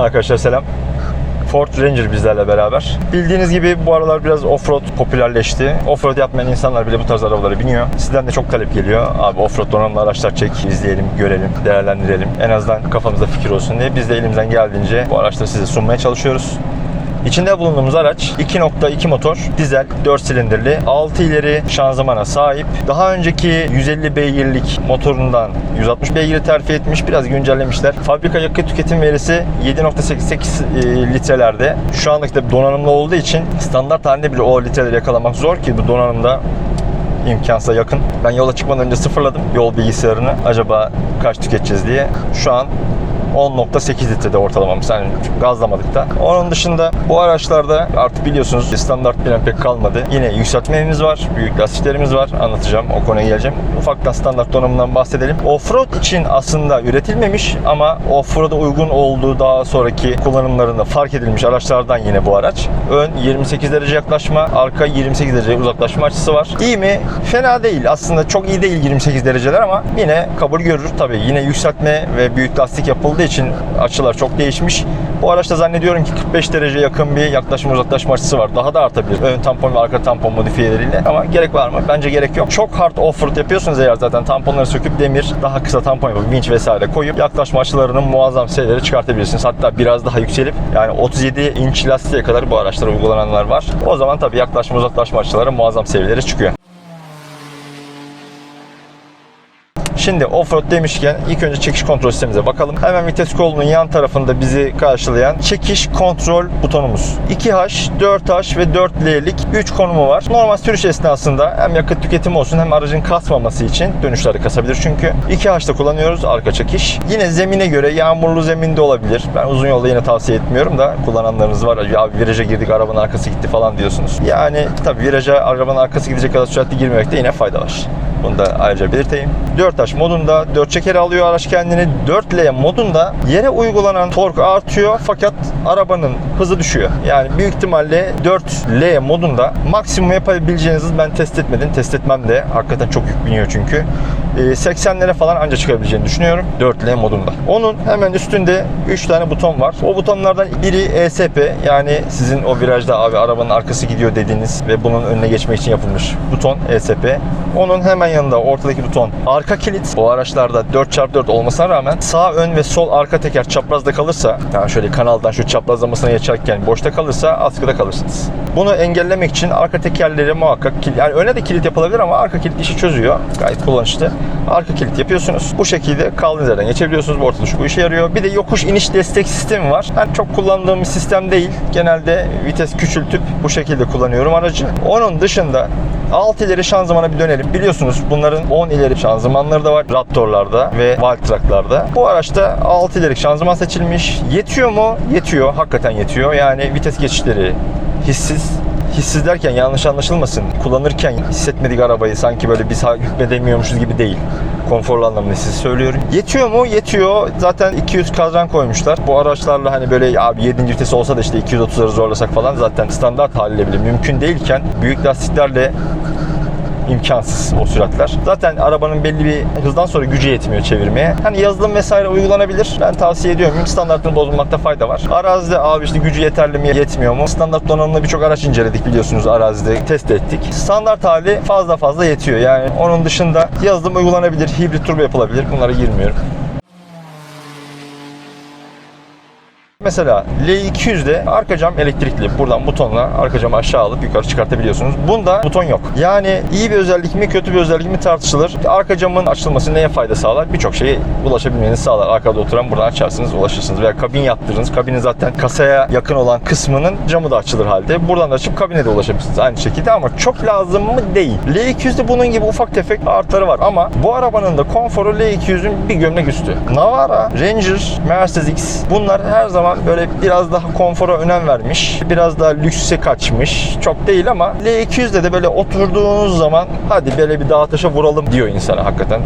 Arkadaşlar selam. Ford Ranger bizlerle beraber. Bildiğiniz gibi bu aralar biraz offroad popülerleşti. Offroad yapmayan insanlar bile bu tarz arabalara biniyor. Sizden de çok talep geliyor. Abi offroad donanımlı araçlar çek, izleyelim, görelim, değerlendirelim. En azından kafamızda fikir olsun diye biz de elimizden geldiğince bu araçları size sunmaya çalışıyoruz. İçinde bulunduğumuz araç 2.2 motor, dizel, 4 silindirli, 6 ileri şanzımana sahip. Daha önceki 150 beygirlik motorundan 160 beygiri terfi etmiş, biraz güncellemişler. Fabrika yakıt tüketim verisi 7.88 e, litrelerde. Şu andaki de donanımlı olduğu için standart halinde bile o litreleri yakalamak zor ki bu donanımda imkansıza yakın. Ben yola çıkmadan önce sıfırladım yol bilgisayarını. Acaba kaç tüketeceğiz diye. Şu an 10.8 litrede ortalamamız. Yani gazlamadık da. Onun dışında bu araçlarda artık biliyorsunuz standart plan pek kalmadı. Yine yükseltmemiz var. Büyük lastiklerimiz var. Anlatacağım. O konuya geleceğim. Ufaktan standart donanımından bahsedelim. Offroad için aslında üretilmemiş ama offroad'a uygun olduğu daha sonraki kullanımlarında fark edilmiş araçlardan yine bu araç. Ön 28 derece yaklaşma, arka 28 derece uzaklaşma açısı var. İyi mi? Fena değil. Aslında çok iyi değil 28 dereceler ama yine kabul görür. Tabii yine yükseltme ve büyük lastik yapıldığı için açılar çok değişmiş. Bu araçta zannediyorum ki 45 derece yakın bir yaklaşma uzaklaşma açısı var. Daha da artabilir. Ön tampon ve arka tampon modifiyeleriyle. Ama gerek var mı? Bence gerek yok. Çok hard offroad yapıyorsunuz eğer zaten tamponları söküp demir, daha kısa tampon yapıp vinç vesaire koyup yaklaşma açılarının muazzam sayıları çıkartabilirsiniz. Hatta biraz daha yükselip yani 37 inç lastiğe kadar bu araçlara uygulananlar var. O zaman tabii yaklaşma uzaklaşma açıları muazzam seviyeleri çıkıyor. Şimdi offroad demişken ilk önce çekiş kontrol sistemimize bakalım. Hemen vites kolunun yan tarafında bizi karşılayan çekiş kontrol butonumuz. 2H, 4H ve 4L'lik 3 konumu var. Normal sürüş esnasında hem yakıt tüketimi olsun hem aracın kasmaması için dönüşleri kasabilir çünkü. 2H'da kullanıyoruz arka çekiş. Yine zemine göre yağmurlu zeminde olabilir. Ben uzun yolda yine tavsiye etmiyorum da kullananlarınız var. Ya viraja girdik arabanın arkası gitti falan diyorsunuz. Yani tabii viraja arabanın arkası gidecek kadar süratli girmemekte yine fayda var. Bunu da ayrıca belirteyim. 4H modunda 4 çeker alıyor araç kendini. 4L modunda yere uygulanan tork artıyor fakat arabanın hızı düşüyor. Yani büyük ihtimalle 4L modunda maksimum yapabileceğiniz ben test etmedim. Test etmem de hakikaten çok yük biniyor çünkü. Ee, 80'lere falan anca çıkabileceğini düşünüyorum 4L modunda. Onun hemen üstünde 3 tane buton var. O butonlardan biri ESP yani sizin o virajda abi arabanın arkası gidiyor dediğiniz ve bunun önüne geçmek için yapılmış buton ESP. Onun hemen yanında ortadaki buton arka kilit. O araçlarda 4x4 olmasına rağmen sağ ön ve sol arka teker çaprazda kalırsa yani şöyle kanaldan şu çaprazlamasına geçerken boşta kalırsa askıda kalırsınız. Bunu engellemek için arka tekerleri muhakkak kilit, yani öne de kilit yapılabilir ama arka kilit işi çözüyor. Gayet kullanışlı. Arka kilit yapıyorsunuz. Bu şekilde kaldığınız yerden geçebiliyorsunuz. Bu orta tuş bu işe yarıyor. Bir de yokuş iniş destek sistemi var. Ben çok kullandığım bir sistem değil. Genelde vites küçültüp bu şekilde kullanıyorum aracı. Onun dışında 6 ileri şanzımana bir dönelim. Biliyorsunuz bunların 10 ileri şanzımanları da var Raptor'larda ve Valtrak'larda. Bu araçta 6 ileri şanzıman seçilmiş. Yetiyor mu? Yetiyor. Hakikaten yetiyor. Yani vites geçişleri hissiz. Hissiz derken yanlış anlaşılmasın. Kullanırken hissetmedik arabayı sanki böyle biz hükmedemiyormuşuz gibi değil. Konforlu anlamda size söylüyorum. Yetiyor mu? Yetiyor. Zaten 200 kadran koymuşlar. Bu araçlarla hani böyle abi 7. vitesi olsa da işte 230'ları zorlasak falan zaten standart haliyle bile mümkün değilken büyük lastiklerle imkansız o süratler. Zaten arabanın belli bir hızdan sonra gücü yetmiyor çevirmeye. Hani yazılım vesaire uygulanabilir. Ben tavsiye ediyorum. Standartını bozulmakta fayda var. Arazide abi işte gücü yeterli mi yetmiyor mu? Standart donanımlı birçok araç inceledik biliyorsunuz arazide test ettik. Standart hali fazla fazla yetiyor. Yani onun dışında yazılım uygulanabilir, hibrit turbo yapılabilir. Bunlara girmiyorum. Mesela L200'de arka cam elektrikli. Buradan butonla arka camı aşağı alıp yukarı çıkartabiliyorsunuz. Bunda buton yok. Yani iyi bir özellik mi kötü bir özellik mi tartışılır. Arka camın açılması neye fayda sağlar? Birçok şeye ulaşabilmenizi sağlar. Arkada oturan buradan açarsınız ulaşırsınız. Veya kabin yaptırırız. Kabinin zaten kasaya yakın olan kısmının camı da açılır halde. Buradan da açıp kabine de ulaşabilirsiniz aynı şekilde ama çok lazım mı değil. L200'de bunun gibi ufak tefek artıları var ama bu arabanın da konforu L200'ün bir gömlek üstü. Navara, Ranger, Mercedes X bunlar her zaman böyle biraz daha konfora önem vermiş. Biraz daha lükse kaçmış. Çok değil ama L200'de de böyle oturduğunuz zaman hadi böyle bir dağa taşa vuralım diyor insana hakikaten.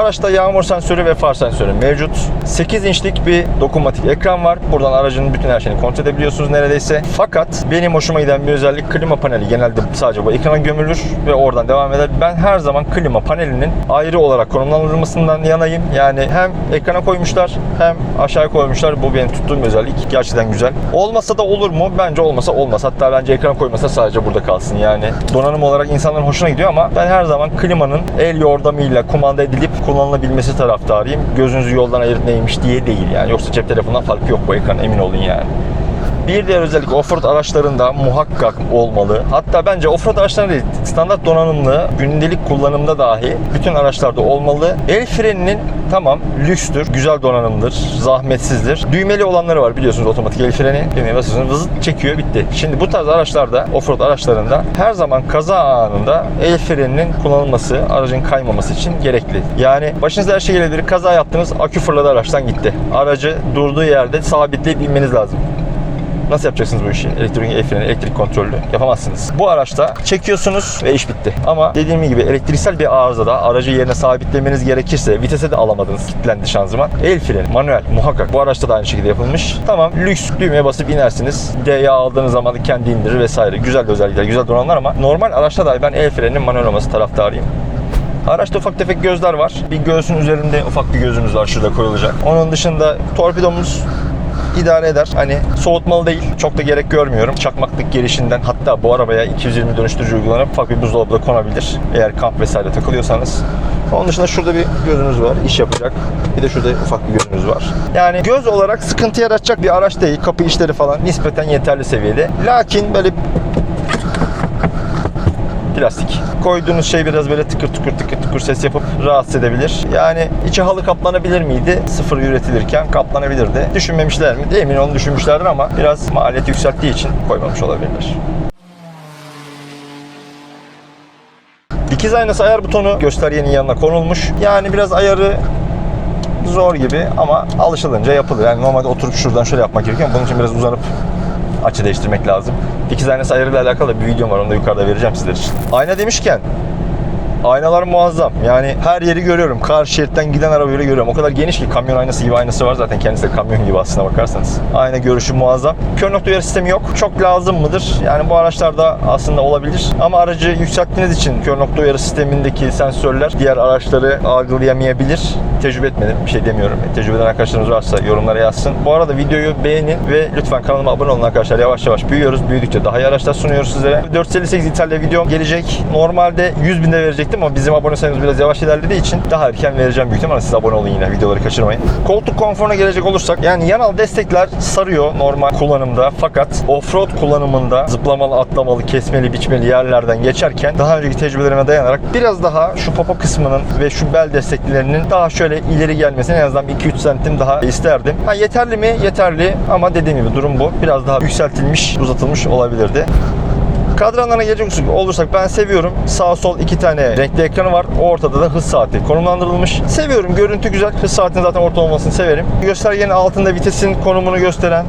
Araçta yağmur sensörü ve far sensörü mevcut. 8 inçlik bir dokunmatik ekran var. Buradan aracın bütün her şeyini kontrol edebiliyorsunuz neredeyse. Fakat benim hoşuma giden bir özellik klima paneli genelde sadece bu ekrana gömülür ve oradan devam eder. Ben her zaman klima panelinin ayrı olarak konumlandırılmasından yanayım. Yani hem ekrana koymuşlar hem aşağıya koymuşlar. Bu benim tuttuğum özellik. Gerçekten güzel. Olmasa da olur mu? Bence olmasa olmaz. Hatta bence ekran koymasa sadece burada kalsın. Yani donanım olarak insanların hoşuna gidiyor ama ben her zaman klimanın el yordamıyla kumanda edilip kullanılabilmesi taraftarıyım. Gözünüzü yoldan ayırıp neymiş diye değil yani. Yoksa cep telefonundan farkı yok bu ekran emin olun yani. Bir diğer özellik offroad araçlarında muhakkak olmalı. Hatta bence offroad araçlarında değil, standart donanımlı, gündelik kullanımda dahi bütün araçlarda olmalı. El freninin tamam lükstür, güzel donanımdır, zahmetsizdir. Düğmeli olanları var biliyorsunuz otomatik el freni. Düğmeye basıyorsunuz vızıt çekiyor bitti. Şimdi bu tarz araçlarda, offroad araçlarında her zaman kaza anında el freninin kullanılması, aracın kaymaması için gerekli. Yani başınıza her şey gelebilir. Kaza yaptınız, akü fırladı araçtan gitti. Aracı durduğu yerde sabitleyip inmeniz lazım. Nasıl yapacaksınız bu işi? Elektronik el freni, elektrik kontrollü yapamazsınız. Bu araçta çekiyorsunuz ve iş bitti. Ama dediğim gibi elektriksel bir arızada aracı yerine sabitlemeniz gerekirse vitese de alamadınız. Kilitlendi şanzıman. El freni, manuel muhakkak. Bu araçta da aynı şekilde yapılmış. Tamam lüks düğmeye basıp inersiniz. D'ye aldığınız zaman kendi indirir vesaire. Güzel özellikler, güzel donanımlar ama normal araçta da ben el freninin manuel olması taraftarıyım. Araçta ufak tefek gözler var. Bir göğsün üzerinde ufak bir gözümüz var şurada koyulacak. Onun dışında torpidomuz idare eder. Hani soğutmalı değil. Çok da gerek görmüyorum. Çakmaklık gelişinden hatta bu arabaya 220 dönüştürücü uygulanıp ufak bir buzdolabı da konabilir. Eğer kamp vesaire takılıyorsanız. Onun dışında şurada bir gözünüz var. iş yapacak. Bir de şurada ufak bir gözünüz var. Yani göz olarak sıkıntı yaratacak bir araç değil. Kapı işleri falan nispeten yeterli seviyede. Lakin böyle plastik. Koyduğunuz şey biraz böyle tıkır tıkır tıkır tıkır ses yapıp rahatsız edebilir. Yani içi halı kaplanabilir miydi? Sıfır üretilirken kaplanabilirdi. Düşünmemişler mi? Emin olun düşünmüşlerdir ama biraz maliyet yükselttiği için koymamış olabilirler. Dikiz aynası ayar butonu göstergenin yanına konulmuş. Yani biraz ayarı zor gibi ama alışılınca yapılır. Yani normalde oturup şuradan şöyle yapmak gerekiyor bunun için biraz uzanıp açı değiştirmek lazım. Dikiz aynası ayarıyla alakalı bir videom var. Onu da yukarıda vereceğim sizler için. Ayna demişken Aynalar muazzam. Yani her yeri görüyorum. Karşı şeritten giden arabayı bile görüyorum. O kadar geniş ki kamyon aynası gibi aynası var zaten. Kendisi de kamyon gibi aslına bakarsanız. Ayna görüşü muazzam. Kör nokta uyarı sistemi yok. Çok lazım mıdır? Yani bu araçlarda aslında olabilir. Ama aracı yükselttiğiniz için kör nokta uyarı sistemindeki sensörler diğer araçları algılayamayabilir. Tecrübe etmedim. Bir şey demiyorum. E, tecrübe eden arkadaşlarımız varsa yorumlara yazsın. Bu arada videoyu beğenin ve lütfen kanalıma abone olun arkadaşlar. Yavaş yavaş büyüyoruz. Büyüdükçe daha iyi araçlar sunuyoruz sizlere. 458 İtalya videom gelecek. Normalde 100 binde verecektim ama bizim abone sayımız biraz yavaş ilerlediği için daha erken vereceğim büyük ihtimalle. Siz abone olun yine. Videoları kaçırmayın. Koltuk konforuna gelecek olursak yani yanal destekler sarıyor normal kullanımda. Fakat offroad kullanımında zıplamalı, atlamalı, kesmeli, biçmeli yerlerden geçerken daha önceki tecrübelerime dayanarak biraz daha şu popo kısmının ve şu bel desteklerinin daha şöyle ileri gelmesini en azından 2-3 santim daha isterdim. Ha yeterli mi? Yeterli ama dediğim gibi durum bu. Biraz daha yükseltilmiş, uzatılmış olabilirdi. Kadranlarına gelecek olursak ben seviyorum. Sağ sol iki tane renkli ekranı var. Ortada da hız saati konumlandırılmış. Seviyorum. Görüntü güzel. Hız saatinin zaten orta olmasını severim. Göstergenin altında vitesin konumunu gösteren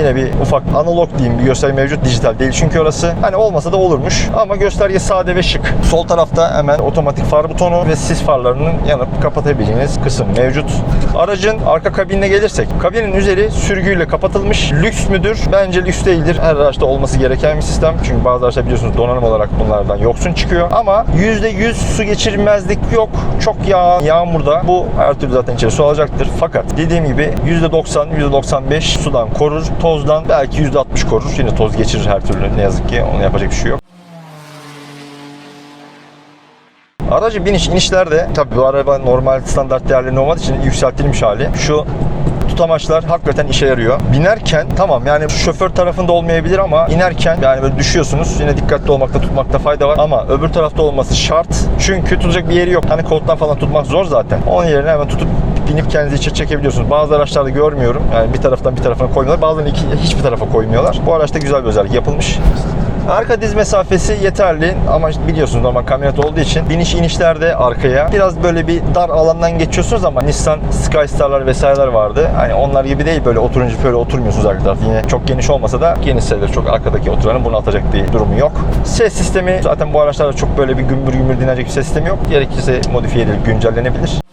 Yine bir ufak analog diyeyim bir gösterge mevcut dijital değil çünkü orası hani olmasa da olurmuş ama gösterge sade ve şık. Sol tarafta hemen otomatik far butonu ve sis farlarının yanıp kapatabileceğiniz kısım mevcut. Aracın arka kabinine gelirsek kabinin üzeri sürgüyle kapatılmış. Lüks müdür? Bence lüks değildir. Her araçta olması gereken bir sistem. Çünkü bazı araçlar biliyorsunuz donanım olarak bunlardan yoksun çıkıyor. Ama %100 su geçirmezlik yok. Çok yağ, yağmurda bu her türlü zaten içeri su alacaktır. Fakat dediğim gibi %90, %95 sudan korur. Tozdan belki %60 korur. Yine toz geçirir her türlü. Ne yazık ki ona yapacak bir şey yok. Aracı biniş inişlerde tabii bu araba normal standart değerlerinde olmadığı için yükseltilmiş hali. Şu tutamaçlar hakikaten işe yarıyor. Binerken tamam yani şoför tarafında olmayabilir ama inerken yani böyle düşüyorsunuz. Yine dikkatli olmakta tutmakta fayda var ama öbür tarafta olması şart. Çünkü tutacak bir yeri yok. Hani koltuktan falan tutmak zor zaten. Onun yerine hemen tutup binip kendinizi içeri çekebiliyorsunuz. Bazı araçlarda görmüyorum. Yani bir taraftan bir tarafına koymuyorlar. Bazılarını iki, hiçbir tarafa koymuyorlar. Bu araçta güzel bir özellik yapılmış. Arka diz mesafesi yeterli ama biliyorsunuz normal kamyonet olduğu için biniş inişlerde arkaya biraz böyle bir dar alandan geçiyorsunuz ama Nissan Skystar'lar vesaireler vardı. Hani onlar gibi değil böyle oturunca böyle oturmuyorsunuz arka tarafta. Yine çok geniş olmasa da geniş sayılır. Çok arkadaki oturanın bunu atacak bir durumu yok. Ses sistemi zaten bu araçlarda çok böyle bir gümbür gümbür dinleyecek bir ses sistemi yok. Gerekirse modifiye edilip güncellenebilir.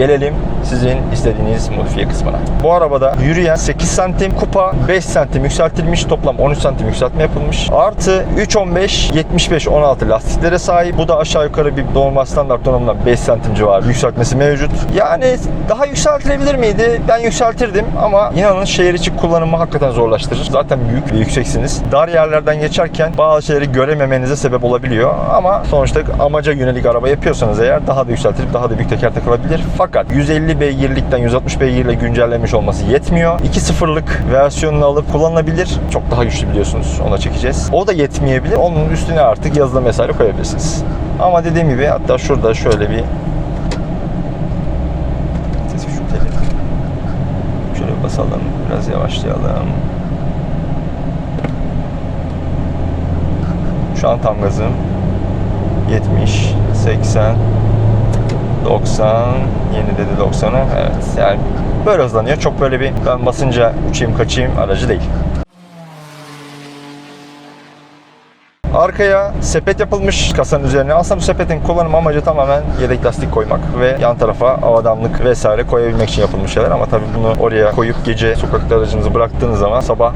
Gelelim sizin istediğiniz modifiye kısmına. Bu arabada yürüyen 8 santim kupa 5 santim yükseltilmiş toplam 13 santim yükseltme yapılmış. Artı 3.15 75 16 lastiklere sahip. Bu da aşağı yukarı bir normal standart donanımdan 5 santim civarı yükseltmesi mevcut. Yani daha yükseltilebilir miydi? Ben yükseltirdim ama inanın şehir içi kullanımı hakikaten zorlaştırır. Zaten büyük ve yükseksiniz. Dar yerlerden geçerken bazı şeyleri görememenize sebep olabiliyor. Ama sonuçta amaca yönelik araba yapıyorsanız eğer daha da yükseltilip daha da büyük teker takılabilir. Fakat 150 beygirlikten 160 beygirle güncellenmiş olması yetmiyor. 2.0'lık versiyonunu alıp kullanılabilir. Çok daha güçlü biliyorsunuz. Ona çekeceğiz. O da yetmeyebilir. Onun üstüne artık yazılım vesaire koyabilirsiniz. Ama dediğim gibi hatta şurada şöyle bir. Şöyle basalım. Biraz yavaşlayalım. Şu an tam gazım. 70, 80, 90, yeni dedi 90'ı. Evet yani böyle hızlanıyor. Çok böyle bir ben basınca uçayım kaçayım aracı değil. Arkaya sepet yapılmış kasanın üzerine. Aslında bu sepetin kullanım amacı tamamen yedek lastik koymak ve yan tarafa avadamlık vesaire koyabilmek için yapılmış şeyler. Ama tabii bunu oraya koyup gece sokakta aracınızı bıraktığınız zaman sabah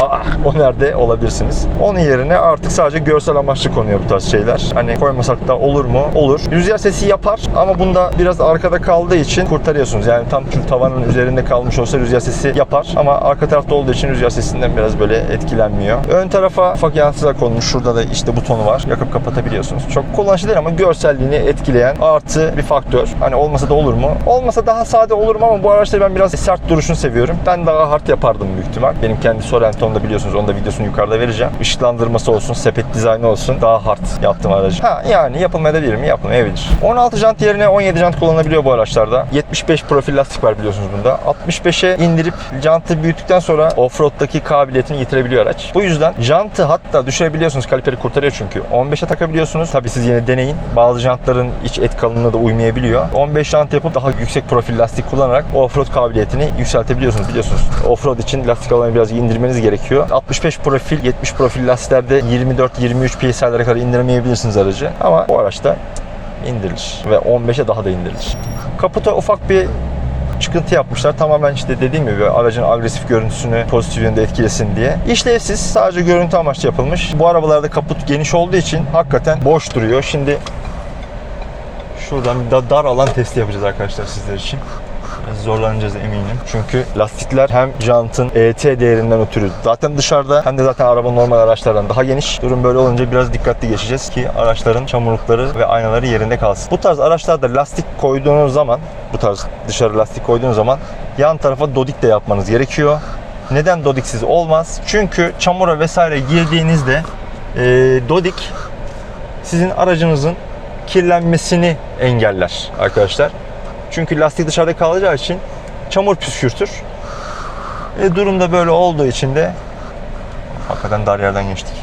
Aa, o nerede olabilirsiniz. Onun yerine artık sadece görsel amaçlı konuyor bu tarz şeyler. Hani koymasak da olur mu? Olur. Rüzgar sesi yapar ama bunda biraz arkada kaldığı için kurtarıyorsunuz. Yani tam şu tavanın üzerinde kalmış olsa rüzgar sesi yapar ama arka tarafta olduğu için rüzgar sesinden biraz böyle etkilenmiyor. Ön tarafa ufak yansılar konmuş. Şurada da işte butonu var. Yakıp kapatabiliyorsunuz. Çok kullanışlı değil ama görselliğini etkileyen artı bir faktör. Hani olmasa da olur mu? Olmasa daha sade olur mu ama bu araçta ben biraz sert duruşunu seviyorum. Ben daha hard yapardım büyük ihtimal. Benim kendi Sorento da biliyorsunuz. Onun da videosunu yukarıda vereceğim. Işıklandırması olsun, sepet dizaynı olsun. Daha hard yaptım aracı. Ha yani yapılmayabilir mi? Yapılmayabilir. 16 jant yerine 17 jant kullanılabiliyor bu araçlarda. 75 profil lastik var biliyorsunuz bunda. 65'e indirip jantı büyüttükten sonra offroad'daki kabiliyetini yitirebiliyor araç. Bu yüzden jantı hatta düşürebiliyorsunuz. Kaliperi kurtarıyor çünkü. 15'e takabiliyorsunuz. Tabii siz yine deneyin. Bazı jantların iç et kalınlığına da uymayabiliyor. 15 jant yapıp daha yüksek profil lastik kullanarak offroad kabiliyetini yükseltebiliyorsunuz biliyorsunuz. Offroad için lastik alanı biraz indirmeniz gerekiyor. 65 profil, 70 profil lastiklerde 24-23 PSI'lere kadar indirmeyebilirsiniz aracı. Ama bu araçta indirilir ve 15'e daha da indirilir. Kaputa ufak bir çıkıntı yapmışlar. Tamamen işte dediğim gibi aracın agresif görüntüsünü pozitif yönde etkilesin diye. İşlevsiz, sadece görüntü amaçlı yapılmış. Bu arabalarda kaput geniş olduğu için hakikaten boş duruyor. Şimdi şuradan bir da- dar alan testi yapacağız arkadaşlar sizler için. Zorlanacağız eminim. Çünkü lastikler hem jantın ET değerinden ötürü zaten dışarıda hem de zaten araba normal araçlardan daha geniş. Durum böyle olunca biraz dikkatli geçeceğiz ki araçların çamurlukları ve aynaları yerinde kalsın. Bu tarz araçlarda lastik koyduğunuz zaman, bu tarz dışarı lastik koyduğunuz zaman yan tarafa dodik de yapmanız gerekiyor. Neden dodiksiz olmaz? Çünkü çamura vesaire girdiğinizde e, dodik sizin aracınızın kirlenmesini engeller arkadaşlar. Çünkü lastik dışarıda kalacağı için çamur püskürtür. E, durumda böyle olduğu için de hakikaten dar yerden geçtik.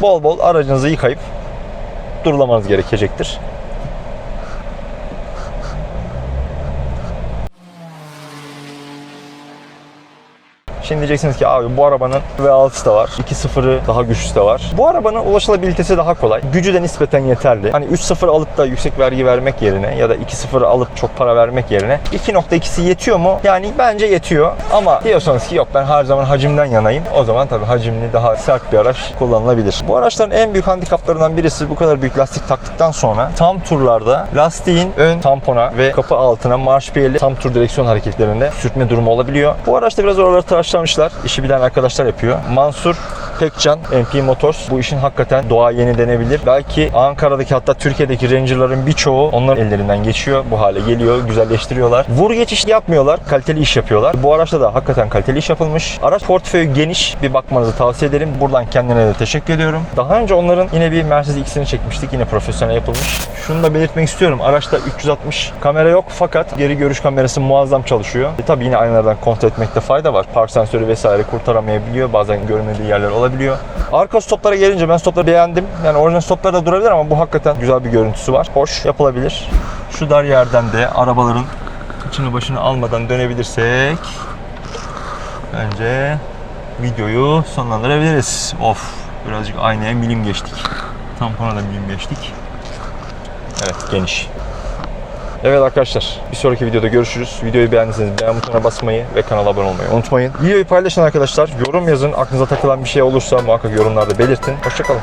Bol bol aracınızı yıkayıp durulamanız gerekecektir. Şimdi diyeceksiniz ki abi bu arabanın V6'sı da var. 2.0'ı daha güçlüsü de var. Bu arabanın ulaşılabilitesi daha kolay. Gücü de nispeten yeterli. Hani 3.0 alıp da yüksek vergi vermek yerine ya da 2.0 alıp çok para vermek yerine 2.2'si yetiyor mu? Yani bence yetiyor. Ama diyorsanız ki yok ben her zaman hacimden yanayım. O zaman tabii hacimli daha sert bir araç kullanılabilir. Bu araçların en büyük handikaplarından birisi bu kadar büyük lastik taktıktan sonra tam turlarda lastiğin ön tampona ve kapı altına marş piyeli tam tur direksiyon hareketlerinde sürtme durumu olabiliyor. Bu araçta biraz oraları tıraşlamışlar. İşi bilen arkadaşlar yapıyor. Mansur Tekcan MP Motors bu işin hakikaten doğa yeni denebilir. Belki Ankara'daki hatta Türkiye'deki Ranger'ların birçoğu onların ellerinden geçiyor. Bu hale geliyor, güzelleştiriyorlar. Vur geçiş yapmıyorlar, kaliteli iş yapıyorlar. Bu araçta da hakikaten kaliteli iş yapılmış. Araç portföyü geniş, bir bakmanızı tavsiye ederim. Buradan kendine de teşekkür ediyorum. Daha önce onların yine bir Mercedes X'ini çekmiştik. Yine profesyonel yapılmış. Şunu da belirtmek istiyorum. Araçta 360 kamera yok fakat geri görüş kamerası muazzam çalışıyor. E, tabii yine aynalardan kontrol etmekte fayda var. Park sensörü vesaire kurtaramayabiliyor. Bazen görmediği yerler olabiliyor. Arka stoplara gelince ben stopları beğendim. Yani orijinal stoplar da durabilir ama bu hakikaten güzel bir görüntüsü var. Hoş yapılabilir. Şu dar yerden de arabaların kıçını başını almadan dönebilirsek bence videoyu sonlandırabiliriz. Of birazcık aynaya milim geçtik. Tampona da milim geçtik. Evet geniş. Evet arkadaşlar bir sonraki videoda görüşürüz. Videoyu beğendiyseniz beğen butonuna basmayı ve kanala abone olmayı unutmayın. Videoyu paylaşın arkadaşlar. Yorum yazın. Aklınıza takılan bir şey olursa muhakkak yorumlarda belirtin. Hoşçakalın.